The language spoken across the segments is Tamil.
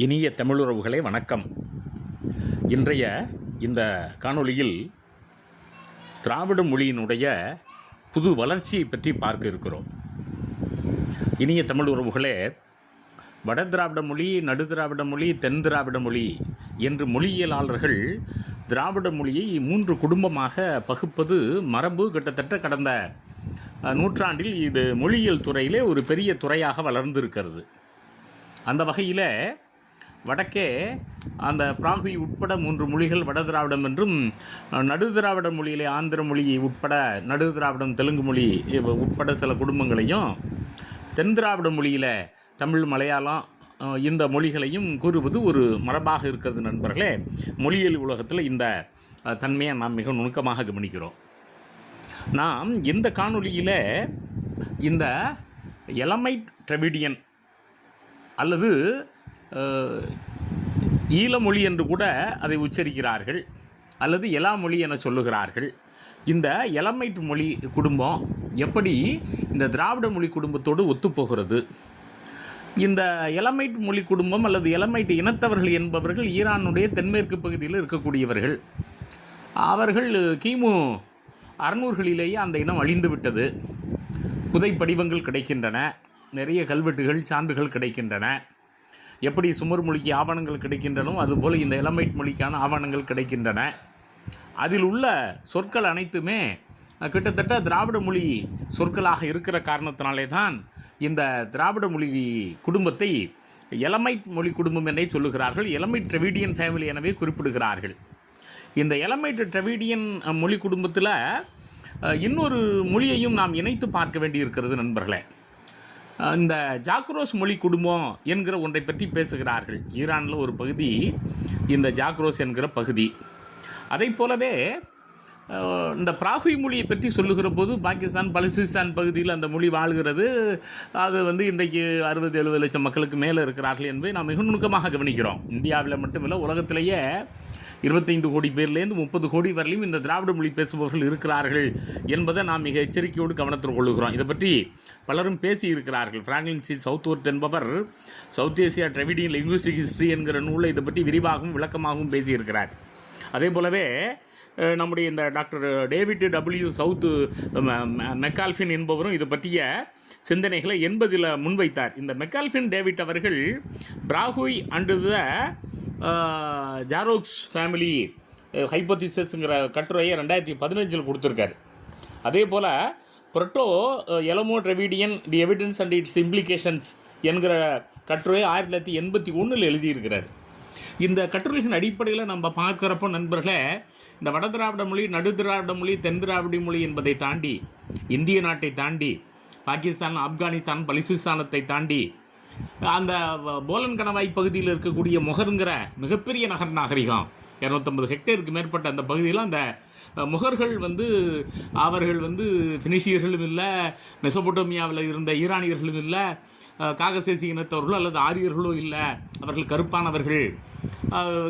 இனிய தமிழுறவுகளே வணக்கம். இன்றைய இந்த காணொளியில் திராவிட மொழியினுடைய புது வளர்ச்சியை பற்றி பார்க்க இருக்கிறோம். இனிய தமிழுறவுகளே வட திராவிட மொழி நடு திராவிட மொழி தென் திராவிட மொழி என்று மொழியியலாளர்கள் திராவிட மொழியை மூன்று குடும்பமாக பகுப்பது மரபு கிட்டத்தட்ட கடந்த நூற்றாண்டில் இது மொழியியல் துறையிலே ஒரு பெரிய துறையாக வளர்ந்திருக்கிறது. அந்த வகையில் வடக்கே அந்த பிராகுய் உட்பட மூன்று மொழிகள் வட திராவிடம் என்றும் நடு திராவிட மொழியிலே ஆந்திர மொழி உட்பட நடு திராவிடம் தெலுங்கு மொழி உட்பட சில குடும்பங்களையும் தென் திராவிட மொழியில் தமிழ் மலையாளம் இந்த மொழிகளையும் கூறுவது ஒரு மரபாக இருக்கிறது நண்பர்களே. மொழியியல் உலகத்தில் இந்த தன்மையை நாம் மிக நுணுக்கமாக கவனிக்கிறோம். நாம் இந்த காணொலியில் இந்த எலமைட் ட்ரெவிடியன் அல்லது ஈழமொழி என்று கூட அதை உச்சரிக்கிறார்கள். அல்லது எலா மொழி என சொல்லுகிறார்கள். இந்த எலமைட் மொழி குடும்பம் எப்படி இந்த திராவிட மொழி குடும்பத்தோடு ஒத்துப்போகிறது? இந்த எலமைட் மொழி குடும்பம் அல்லது எலமைட் இனத்தவர்கள் என்பவர்கள் ஈரானுடைய தென்மேற்கு பகுதியில் இருக்கக்கூடியவர்கள். அவர்கள் கிமு அறநூறுகளிலேயே அந்த இனம் அழிந்து விட்டது. புதைப்படிவங்கள் கிடைக்கின்றன. நிறைய கல்வெட்டுகள் சான்றுகள் கிடைக்கின்றன. எப்படி சுமர் மொழிக்கு ஆவணங்கள் கிடைக்கின்றனோ அதுபோல் இந்த எலமைட் மொழிக்கான ஆவணங்கள் கிடைக்கின்றன. அதில் உள்ள சொற்கள் அனைத்துமே கிட்டத்தட்ட திராவிட மொழி சொற்களாக இருக்கிற காரணத்தினாலே தான் இந்த திராவிட மொழி குடும்பத்தை எலமைட் மொழி குடும்பம் என்றே சொல்லுகிறார்கள். எலமைட் ட்ரெவிடியன் ஃபேமிலி எனவே குறிப்பிடுகிறார்கள். இந்த எலமைட் ட்ரெவிடியன் மொழி குடும்பத்தில் இன்னொரு மொழியையும் நாம் இணைத்து பார்க்க வேண்டியிருக்கிறது நண்பர்களே. இந்த ஜாக்ரோஸ் மொழி குடும்பம் என்கிற ஒன்றை பற்றி பேசுகிறார்கள். ஈரானில் ஒரு பகுதி இந்த ஜாக்ரோஸ் என்கிற பகுதி. அதை போலவே இந்த பிராகுய் மொழியை பற்றி சொல்லுகிற போது பாகிஸ்தான் பலுசிஸ்தான் பகுதியில் அந்த மொழி வாழ்கிறது. அது வந்து இன்றைக்கு அறுபது எழுபது லட்சம் மக்களுக்கு மேலே இருக்கிறார்கள் என்பதை நாம் மிக நுணுக்கமாக கவனிக்கிறோம். இந்தியாவில் மட்டுமில்லை உலகத்திலேயே இருபத்தைந்து கோடி பேர்லேருந்து முப்பது கோடி வரையிலும் இந்த திராவிட மொழி பேசுபவர்கள் இருக்கிறார்கள் என்பதை நாம் மிக எச்சரிக்கையோடு கவனத்தில் கொள்கிறோம் இதை பற்றி பலரும் பேசியிருக்கிறார்கள். Franklin C. சவுத்வர்த் என்பவர் South Asia Dravidian linguistic history என்கிற நூலை இதை பற்றி விரிவாகவும் விளக்கமாகவும் பேசியிருக்கிறார். அதே போலவே நம்முடைய இந்த டாக்டர் டேவிட் டபிள்யூ சவுத்து மெக்கால்ஃபின் என்பவரும் இது பற்றிய சிந்தனைகளை எண்பதில் முன்வைத்தார். இந்த மெக்கால்ஃபின் டேவிட் அவர்கள் பிராகுய் அண்டு த ஜாரோக்ஸ் ஃபேமிலி ஹைப்போதிசஸ்ங்கிற கட்டுரையை ரெண்டாயிரத்தி பதினஞ்சில் கொடுத்துருக்காரு. அதே போல் Proto Elamo Dravidian the evidence and its implications என்கிற கட்டுரையை ஆயிரத்தி தொள்ளாயிரத்தி எண்பத்தி ஒன்றில் எழுதியிருக்கிறார். இந்த கட்டுரைகளின் அடிப்படையில் நம்ம பார்க்குறப்போ நண்பர்களே இந்த வட திராவிட மொழி நடு திராவிட மொழி தென் திராவிட மொழி என்பதை தாண்டி இந்திய நாட்டை தாண்டி பாகிஸ்தான் ஆப்கானிஸ்தான் பலிசிஸ்தானத்தை தாண்டி அந்த போலன் கணவாய் பகுதியில் இருக்கக்கூடிய முகருங்கிற மிகப்பெரிய நகர் நாகரிகம் இரநூத்தம்பது ஹெக்டேருக்கு மேற்பட்ட அந்த பகுதியில் அந்த முகர்கள் வந்து அவர்கள் வந்து பினிஷியர்களும் இல்லை மெசபோட்டோமியாவில் இருந்த ஈரானியர்களும் இல்லை காகசேசி இனத்தவர்களோ அல்லது ஆரியர்களோ இல்லை அவர்கள் கருப்பானவர்கள்.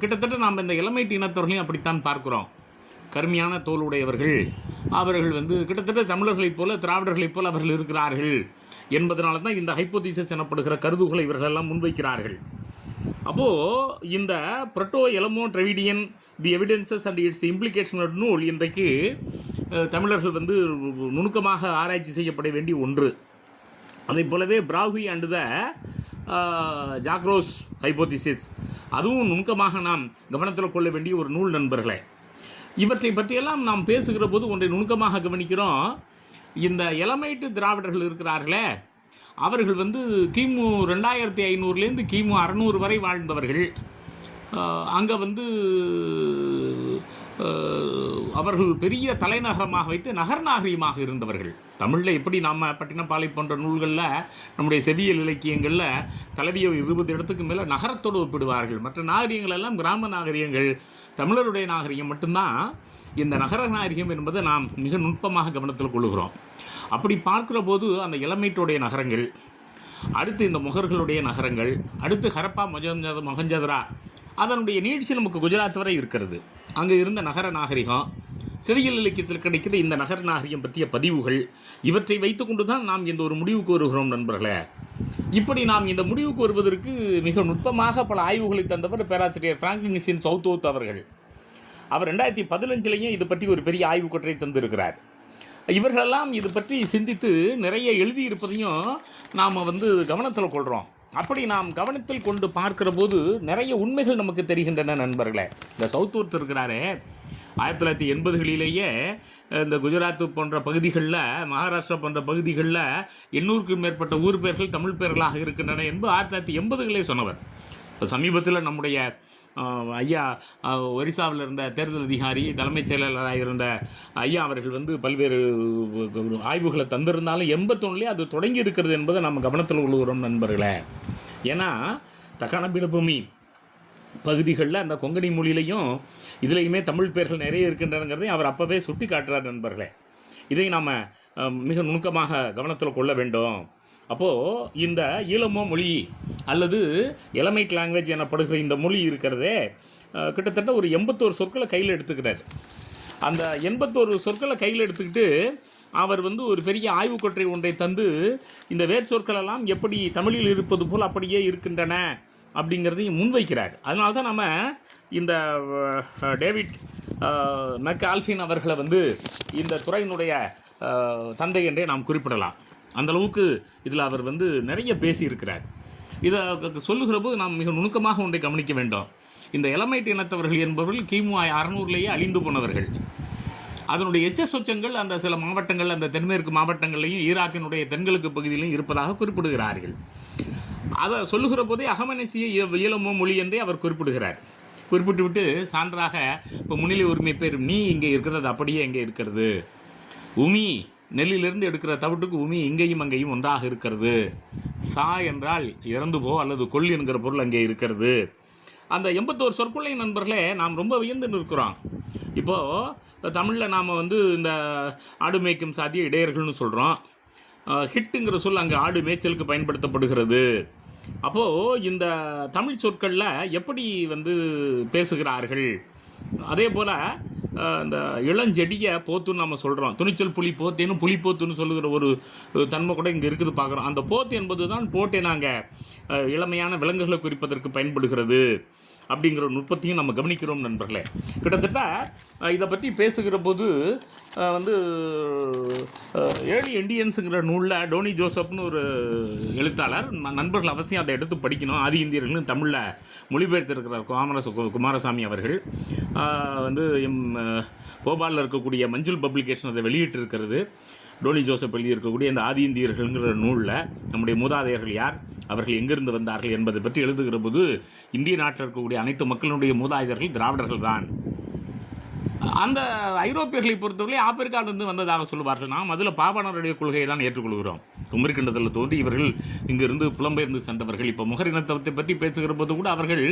கிட்டத்தட்ட நாம் இந்த இளமைட்டு இனத்தவர்களையும் அப்படித்தான் பார்க்குறோம். கருமையான தோலுடையவர்கள். அவர்கள் வந்து கிட்டத்தட்ட தமிழர்களைப் போல திராவிடர்களைப் போல அவர்கள் இருக்கிறார்கள் என்பதனால தான் இந்த ஹைப்போதீசஸ் எனப்படுகிற கருதுகளை இவர்கள் எல்லாம் முன்வைக்கிறார்கள். அப்போது இந்த proto Elamo Dravidian the evidences and its implication நூல் இன்றைக்கு தமிழர்கள் வந்து நுணுக்கமாக ஆராய்ச்சி செய்யப்பட வேண்டிய ஒன்று. அதை போலவே Brahui and the Zagros hypothesis அதுவும் நுணுக்கமாக நாம் கவனத்தில் கொள்ள வேண்டிய ஒரு நூல் நண்பர்களே. இவற்றை பற்றியெல்லாம் நாம் பேசுகிற போது ஒன்றை நுணுக்கமாக கவனிக்கிறோம். இந்த எலமைட்டு திராவிடர்கள் இருக்கிறார்களே அவர்கள் வந்து கிமு ரெண்டாயிரத்தி ஐநூறுலேருந்து கிமு அறநூறு வரை வாழ்ந்தவர்கள். அங்கே வந்து அவர்கள் பெரிய தலைநகரமாக வைத்து நகர் நாகரிகமாக இருந்தவர்கள். தமிழில் எப்படி நாம் பட்டினப்பாலை போன்ற நூல்களில் நம்முடைய செவியல் இலக்கியங்களில் தலைவியை இருபது இடத்துக்கு மேலே நகரத்தோடு ஒப்பிடுவார்கள். மற்ற நாகரிகங்கள் எல்லாம் கிராம நாகரிகங்கள். தமிழருடைய நாகரிகம் மட்டும்தான் இந்த நகர நாகரிகம் என்பதை நாம் மிக நுட்பமாக கவனத்தில் கொள்கிறோம். அப்படி பார்க்கிற போது அந்த இளமைட்டுடைய நகரங்கள் அடுத்து இந்த முகர்களுடைய நகரங்கள் அடுத்து ஹரப்பா மொஜஞ்ச மொகஞ்சதரா அதனுடைய நீட்சி நமக்கு குஜராத் வரை இருக்கிறது. அங்கே இருந்த நகர நாகரிகம் சிறையில் இலக்கியத்தில் கிடைக்கிற இந்த நகர நாகரிகம் பற்றிய பதிவுகள் இவற்றை வைத்துக்கொண்டு தான் நாம் இந்த ஒரு முடிவுக்கு வருகிறோம் நண்பர்களே. இப்படி நாம் இந்த முடிவுக்கு வருவதற்கு மிக நுட்பமாக பல ஆய்வுகளை தந்தவர் பேராசிரியர் பிராங்க்லின் சவுத்தோத் அவர்கள். அவர் ரெண்டாயிரத்தி பதினஞ்சுலேயும் இது பற்றி ஒரு பெரிய ஆய்வு கட்டுரை தந்திருக்கிறார். இவர்களெல்லாம் இது பற்றி சிந்தித்து நிறைய எழுதியிருப்பதையும் நாம் வந்து கவனத்தில் கொள்கிறோம் அப்படி நாம் கவனத்தில் கொண்டு பார்க்கிற போது நிறைய உண்மைகள் நமக்கு தெரிகின்றன நண்பர்களே. இந்த சவுத்தூர்த் இருக்கிறாரே ஆயிரத்தி தொள்ளாயிரத்தி எண்பதுகளிலேயே இந்த குஜராத் போன்ற பகுதிகளில் மகாராஷ்டிரா போன்ற பகுதிகளில் எண்ணூறுக்கும் மேற்பட்ட ஊர் பெயர்கள் தமிழ் பெயர்களாக இருக்கின்றன என்பது ஆயிரத்தி தொள்ளாயிரத்தி எண்பதுகளே சொன்னவர். இப்போ சமீபத்தில் நம்முடைய ஐயா ஒரிசாவில் இருந்த தேர்தல் அதிகாரி தலைமைச் செயலாளராக இருந்த ஐயா அவர்கள் வந்து பல்வேறு ஆய்வுகளை தந்திருந்தாலும் எண்பத்தொன்னுலேயே அது தொடங்கி இருக்கிறது என்பதை நம்ம கவனத்தில் கொள்கிறோம் நண்பர்களே. ஏன்னா தக்கான பீடபூமி பகுதிகளில் அந்த கொங்கணி மொழியிலையும் இதுலேயுமே தமிழ் பெயர்கள் நிறைய இருக்கின்றனங்கிறதை அவர் அப்போவே சுட்டி காட்டுறார் நண்பர்களே. இதை நாம் மிக நுணுக்கமாக கவனத்தில் கொள்ள வேண்டும். அப்போது இந்த ஈழமோ மொழி அல்லது எலமைட் லாங்குவேஜ் எனப்படுகிற இந்த மொழி இருக்கிறதே கிட்டத்தட்ட ஒரு எண்பத்தோரு சொற்களை கையில் எடுத்துக்கிறார் அந்த எண்பத்தோரு சொற்களை கையில் எடுத்துக்கிட்டு அவர் வந்து ஒரு பெரிய ஆய்வுக்கொற்றை ஒன்றை தந்து இந்த வேர் சொற்களெல்லாம் எப்படி தமிழில் இருப்பது போல் அப்படியே இருக்கின்றன அப்படிங்கிறதையும் முன்வைக்கிறார். அதனால தான் நம்ம இந்த டேவிட் மெக் ஆல்ஃபின் அவர்களை வந்து இந்த துறையினுடைய தந்தை என்றே நாம் குறிப்பிடலாம். அந்த அளவுக்கு இதில் அவர் வந்து நிறைய பேசியிருக்கிறார். இதை சொல்லுகிற போது நாம் மிக நுணுக்கமாக ஒன்றை கவனிக்க வேண்டும். இந்த எலமைட் இனத்தவர்கள் என்பவர்கள் கிமு அறநூறுலேயே அழிந்து போனவர்கள். அதனுடைய எச்ச சொச்சங்கள் அந்த சில மாவட்டங்கள் அந்த தென்மேற்கு மாவட்டங்கள்லையும் ஈராக்கினுடைய தென்கிழக்கு பகுதியிலும் இருப்பதாக குறிப்பிடுகிறார்கள். அதை சொல்லுகிற போதே அகமனசிய இயலமோ ஈழமோ மொழி என்றே அவர் குறிப்பிடுகிறார். குறிப்பிட்டு விட்டு சான்றாக இப்போ முன்னிலை உரிமை பேர் நீ இங்கே இருக்கிறது அப்படியே இங்கே இருக்கிறது. உமி நெல்லிலிருந்து எடுக்கிற தவிட்டுக்கு உமி இங்கேயும் அங்கேயும் ஒன்றாக இருக்கிறது. சா என்றால் இறந்து போ அல்லது கொல் என்கிற பொருள் அங்கே இருக்கிறது. அந்த எண்பத்தோரு சொற்கொள்ளை நண்பர்களே நாம் ரொம்ப வியந்து நிற்கிறோம். இப்போது தமிழில் நாம் வந்து இந்த ஆடு மேய்க்கும் சாதிய இடையர்கள்னு சொல்கிறோம் ஹிட்டுங்கிற சொல் அங்கே ஆடு மேய்ச்சலுக்கு பயன்படுத்தப்படுகிறது. அப்போது இந்த தமிழ் சொற்களில் எப்படி வந்து பேசுகிறார்கள்? அதே போல் இந்த இளஞ்செடியை போத்துன்னு நம்ம சொல்கிறோம் துணிச்சல் புலி போத்தேன்னு புலி போத்துன்னு சொல்லுகிற ஒரு தன்மை கூட இங்கே இருக்குது பார்க்குறோம். அந்த போத்து என்பது தான் போட்டே நாங்கள் இளமையான விலங்குகளை குறிப்பதற்கு பயன்படுகிறது. அப்படிங்கிற நுட்பத்தையும் நம்ம கவனிக்கிறோம் நண்பர்களே. கிட்டத்தட்ட இதை பற்றி பேசுகிற போது வந்து ஏர்லி இண்டியன்ஸுங்கிற நூலில் டோனி ஜோசப்னு ஒரு எழுத்தாளர் ந- நண்பர்கள் அவசியம் அதை எடுத்து படிக்கணும். ஆதி இந்தியர்கள்னு தமிழில் மொழிபெயர்த்திருக்கிறார். குமாரச குமாரசாமி அவர்கள். வந்து எம் போபாலில் இருக்கக்கூடிய மஞ்சள் பப்ளிகேஷன் அதை வெளியிட்டிருக்கிறது. டோனி ஜோசப் எழுதியிருக்கக்கூடிய இந்த ஆதி இந்தியர்கள்ங்கிற நூலில் நம்முடைய மூதாதையர்கள் யார்? அவர்கள் எங்கிருந்து வந்தார்கள் என்பதை பற்றி எழுதுகிற போது இந்திய நாட்டில் இருக்கக்கூடிய அனைத்து மக்களுடைய மூதாதையர்கள் திராவிடர்கள் தான். அந்த ஐரோப்பியர்களை பொறுத்தவரை ஆப்பிரிக்காவிலிருந்து வந்ததாக சொல்லுவார்கள். நாம் அதில் பாவாணருடைய கொள்கையை தான் ஏற்றுக்கொள்கிறோம். குமரிக்கண்டத்தில் தோன்றி இவர்கள் இங்கிருந்து புலம்பெயர்ந்து சென்றவர்கள். இப்போ முகரினத்துவத்தை பற்றி பேசுகிற போது கூட அவர்கள்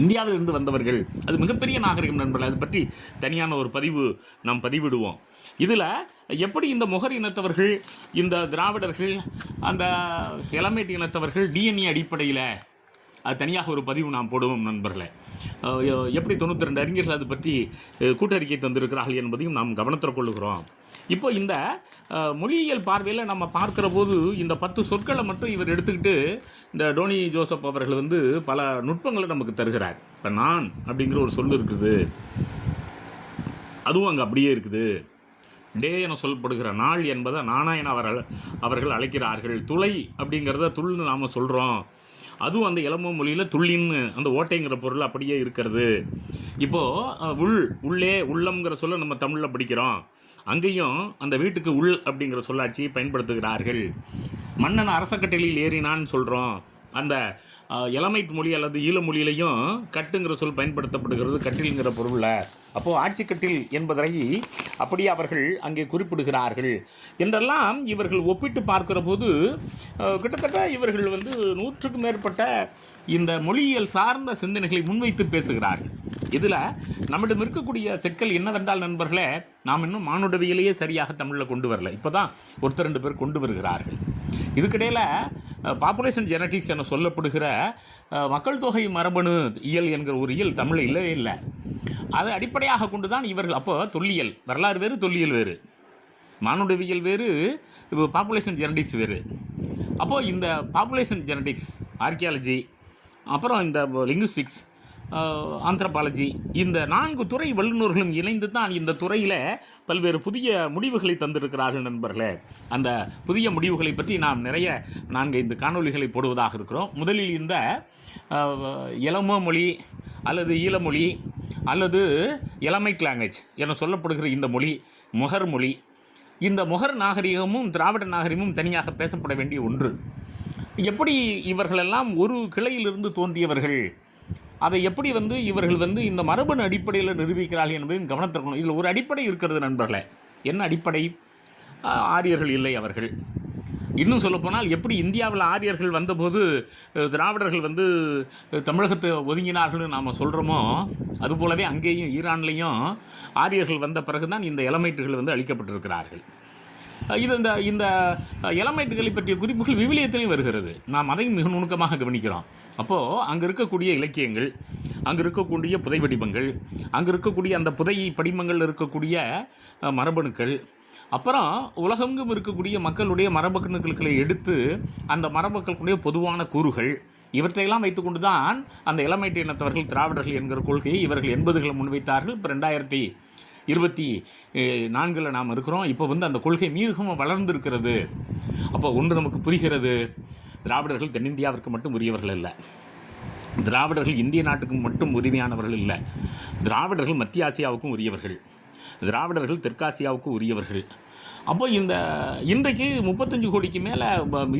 இந்தியாவிலிருந்து வந்தவர்கள் அது மிகப்பெரிய நாகரிகம் நண்பர்கள் அது பற்றி தனியான ஒரு பதிவு நாம் பதிவிடுவோம். இதில் எப்படி இந்த முகர் இனத்தவர்கள் இந்த திராவிடர்கள் அந்த இளமேட்டு இனத்தவர்கள் டிஎன்ஏ அடிப்படையில் அது தனியாக ஒரு பதிவு நாம் போடுவோம் நண்பர்களே. எப்படி தொண்ணூற்றி ரெண்டு அறிஞர்கள் அது பற்றி கூட்டறிக்கை தந்திருக்கிறார்கள் என்பதையும் நாம் கவனத்தில் கொள்ளுகிறோம். இப்போ இந்த மொழியியல் பார்வையில் நம்ம பார்க்குற போது இந்த பத்து சொற்களை மட்டும் இவர் எடுத்துக்கிட்டு இந்த டோனி ஜோசப் அவர்கள் வந்து பல நுட்பங்களை நமக்கு தருகிறார். இப்போ நான் அப்படிங்கிற ஒரு சொல் இருக்குது. அதுவும் அங்கே அப்படியே இருக்குது. டே என சொல்லப்படுகிற நாள் என்பதை நானா என அவர்கள் அவர்கள் அழைக்கிறார்கள். துளை அப்படிங்கிறத துள்னு நாம் சொல்கிறோம் அதுவும் அந்த இளமோ மொழியில் துள்ளின்னு அந்த ஓட்டைங்கிற பொருள் அப்படியே இருக்கிறது. இப்போது உள் உள்ளே உள்ளம்ங்கிற சொல்ல நம்ம தமிழில் படிக்கிறோம். அங்கேயும் அந்த வீட்டுக்கு உள் அப்படிங்கிற சொல்லாட்சியை பயன்படுத்துகிறார்கள். மன்னன் அரசக்கட்டளையில் ஏறினான்னு சொல்கிறோம் அந்த எலமைட் மொழி அல்லது ஈழ மொழியிலையும் கட்டுங்கிற சொல் பயன்படுத்தப்படுகிறது கட்டில்ங்கிற பொருளில். அப்போது ஆட்சி கட்டில் என்பதை அப்படியே அவர்கள் அங்கே குறிப்பிடுகிறார்கள். என்றெல்லாம் இவர்கள் ஒப்பிட்டு பார்க்கிற போது கிட்டத்தட்ட இவர்கள் வந்து நூற்றுக்கும் மேற்பட்ட இந்த மொழியியல் சார்ந்த சிந்தனைகளை முன்வைத்து பேசுகிறார்கள். இதில் நம்மிடம் இருக்கக்கூடிய சிக்கல் என்னவென்றால் நண்பர்களே நாம் இன்னும் மானுடவியலையே சரியாக தமிழில் கொண்டு வரல. இப்போ தான் ஒருத்தர் ரெண்டு பேர் கொண்டு வருகிறார்கள். இதுக்கிடையில் பாப்புலேஷன் ஜெனட்டிக்ஸ் என சொல்லப்படுகிற மக்கள் தொகை மரபணு இயல் என்கிற ஒரு இயல் தமிழில் இல்லவே இல்லை. அதை அடிப்படையாக கொண்டு தான் இவர்கள் அப்போ தொல்லியல் வரலாறு வேறு தொல்லியல் வேறு. மானுடவியல் வேறு பாப்புலேஷன் ஜெனடிக்ஸ் வேறு. அப்போது இந்த பாப்புலேஷன் ஜெனடிக்ஸ் ஆர்கியாலஜி அப்புறம் இந்த லிங்குஸ்டிக்ஸ் ஆந்த்ரபாலஜி இந்த நான்கு துறை வல்லுநர்களும் இணைந்து தான் இந்த துறையில் பல்வேறு புதிய முடிவுகளை தந்திருக்கிறார்கள் நண்பர்களே. அந்த புதிய முடிவுகளை பற்றி நாம் நிறைய நாங்கள் இந்த காணொளிகளை போடுவதாக இருக்கிறோம். முதலில் இந்த இளமோ மொழி அல்லது ஈழமொழி அல்லது எலமைட் லாங்குவேஜ் என சொல்லப்படுகிற இந்த மொழி முகர் மொழி. இந்த முகர் நாகரிகமும் திராவிட நாகரிகமும் தனியாக பேசப்பட வேண்டிய ஒன்று. எப்படி இவர்களெல்லாம் ஒரு கிளையிலிருந்து தோன்றியவர்கள்? அதை எப்படி வந்து இவர்கள் வந்து இந்த மரபணு அடிப்படையில் நிரூபிக்கிறார்கள் என்பதையும் கவனத்திற்கணும். இதில் ஒரு அடிப்படை இருக்கிறது நண்பர்களே. என்ன அடிப்படை? ஆரியர்கள் இல்லை அவர்கள். இன்னும் சொல்லப்போனால் எப்படி இந்தியாவில் ஆரியர்கள் வந்தபோது திராவிடர்கள் வந்து தமிழகத்தை ஒதுங்கினார்கள்னு நாம் சொல்கிறோமோ அதுபோலவே அங்கேயும் ஈரான்லேயும் ஆரியர்கள் வந்த பிறகுதான் இந்த எலமைட்டுகள் வந்து அளிக்கப்பட்டிருக்கிறார்கள் இது இந்த இந்த இளமைட்டுகளை பற்றிய குறிப்புகள் விவிலியத்திலையும் வருகிறது. நாம் அதையும் மிக நுணுக்கமாக கவனிக்கிறோம். அப்போது அங்கே இருக்கக்கூடிய இலக்கியங்கள் அங்கே இருக்கக்கூடிய புதை வடிவங்கள் அங்கே இருக்கக்கூடிய அந்த புதை படிமங்கள் இருக்கக்கூடிய மரபணுக்கள் அப்புறம் உலகெங்கும் இருக்கக்கூடிய மக்களுடைய மரபணுக்களை எடுத்து அந்த மரபணுக்களுடைய பொதுவான கூறுகள் இவற்றையெல்லாம் வைத்துக்கொண்டு தான் அந்த இளமைட்டு இனத்தவர்கள் திராவிடர்கள் என்கிற கொள்கையை இவர்கள் எண்பதுகளை முன்வைத்தார்கள். இப்போ ரெண்டாயிரத்தி இருபத்தி நான்கில் நாம் இருக்கிறோம். இப்போ வந்து அந்த கொள்கை மிகவும் வளர்ந்திருக்கிறது. அப்போ ஒன்று நமக்கு புரிகிறது. திராவிடர்கள் தென்னிந்தியாவிற்கு மட்டும் உரியவர்கள் இல்லை. திராவிடர்கள் இந்திய நாட்டுக்கு மட்டும் உரிமையானவர்கள் இல்லை. திராவிடர்கள் மத்திய ஆசியாவுக்கும் உரியவர்கள். திராவிடர்கள் தெற்காசியாவுக்கும் உரியவர்கள். அப்போ இந்த இன்றைக்கு முப்பத்தஞ்சு கோடிக்கு மேலே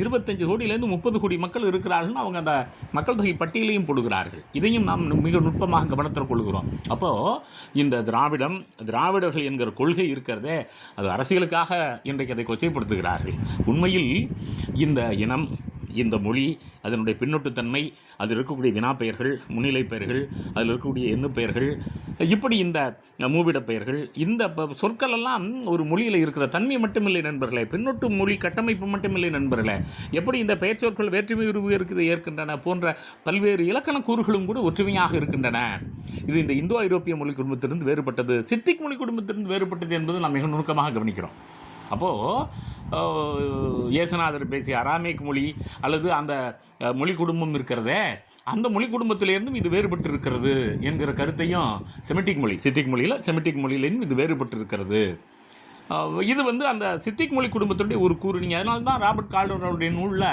இருபத்தஞ்சு கோடியிலேருந்து முப்பது கோடி மக்கள் இருக்கிறார்கள்னு அவங்க அந்த மக்கள் தொகை பட்டியலையும் போடுகிறார்கள். இதையும் நாம் மிக நுட்பமாக கவனத்தில் கொள்கிறோம். அப்போது இந்த திராவிடம் திராவிடர்கள் என்கிற கொள்கை இருக்கிறதே அது அரசியலுக்காக இன்றைக்கு அதை கொச்சைப்படுத்துகிறார்கள். உண்மையில் இந்த இனம் இந்த மொழி அதனுடைய பின்னொட்டுத்தன்மை அதில் இருக்கக்கூடிய வினாப்பெயர்கள் முன்னிலை பெயர்கள் அதில் இருக்கக்கூடிய எண்ணு பெயர்கள் இப்படி இந்த மூவிடப் பெயர்கள் இந்த ப- சொற்கள் எல்லாம் ஒரு மொழியில் இருக்கிற தன்மை மட்டுமில்லை நண்பர்களே. பின்னொட்டு மொழி கட்டமைப்பு மட்டுமில்லை நண்பர்களே. எப்படி இந்த பெயர் சொற்கள் வேற்றுமை உருவு இருக்குது ஏற்கின்றன போன்ற பல்வேறு இலக்கண கூறுகளும் கூட ஒற்றுமையாக இருக்கின்றன. இது இந்த இந்தோ ஐரோப்பிய மொழி குடும்பத்திலிருந்து வேறுபட்டது. சித்திக் மொழி குடும்பத்திலிருந்து வேறுபட்டது என்பது நாம் மிக நுணுக்கமாக கவனிக்கிறோம். அப்போது இயேசுநாதர் பேசிய அராமேக் மொழி அல்லது அந்த மொழி குடும்பம் இருக்கிறதே அந்த மொழி குடும்பத்திலேருந்தும் இது வேறுபட்டு இருக்கிறது என்கிற கருத்தையும் செமிட்டிக் மொழி சித்திக் மொழியில் செமிட்டிக் மொழியிலேருந்தும் இது வேறுபட்டு இருக்கிறது இது வந்து அந்த சித்திக் மொழி குடும்பத்துடைய ஒரு கூறு. நீங்கள் அதனால தான் ராபர்ட் கால்டோருடைய நூலில்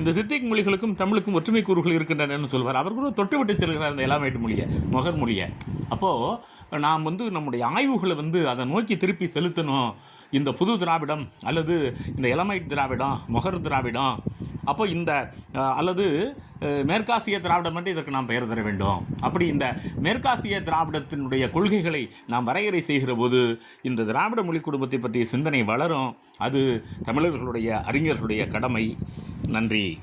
இந்த சித்திக் மொழிகளுக்கும் தமிழுக்கும் ஒற்றுமை கூறுகள் இருக்கின்றனன்னு சொல்வார். அவர் கூட தொட்டு விட்டு செல்கிறார் அந்த எலாமேட்டு மொழியை மொகர் மொழியை. அப்போது நாம் வந்து நம்முடைய ஆய்வுகளை வந்து அதை நோக்கி திருப்பி செலுத்தணும். இந்த புது திராவிடம் அல்லது இந்த எலமைட் திராவிடம் மொகர் திராவிடம் அப்போ இந்த அல்லது மேற்காசிய திராவிடம் மட்டும் இதற்கு நாம் பெயர் தர வேண்டும். அப்படி இந்த மேற்காசிய திராவிடத்தினுடைய கொள்கைகளை நாம் வரையறை செய்கிற போது இந்த திராவிட மொழி குடும்பத்தை பற்றிய சிந்தனை வளரும். அது தமிழர்களுடைய அறிஞர்களுடைய கடமை. நன்றி.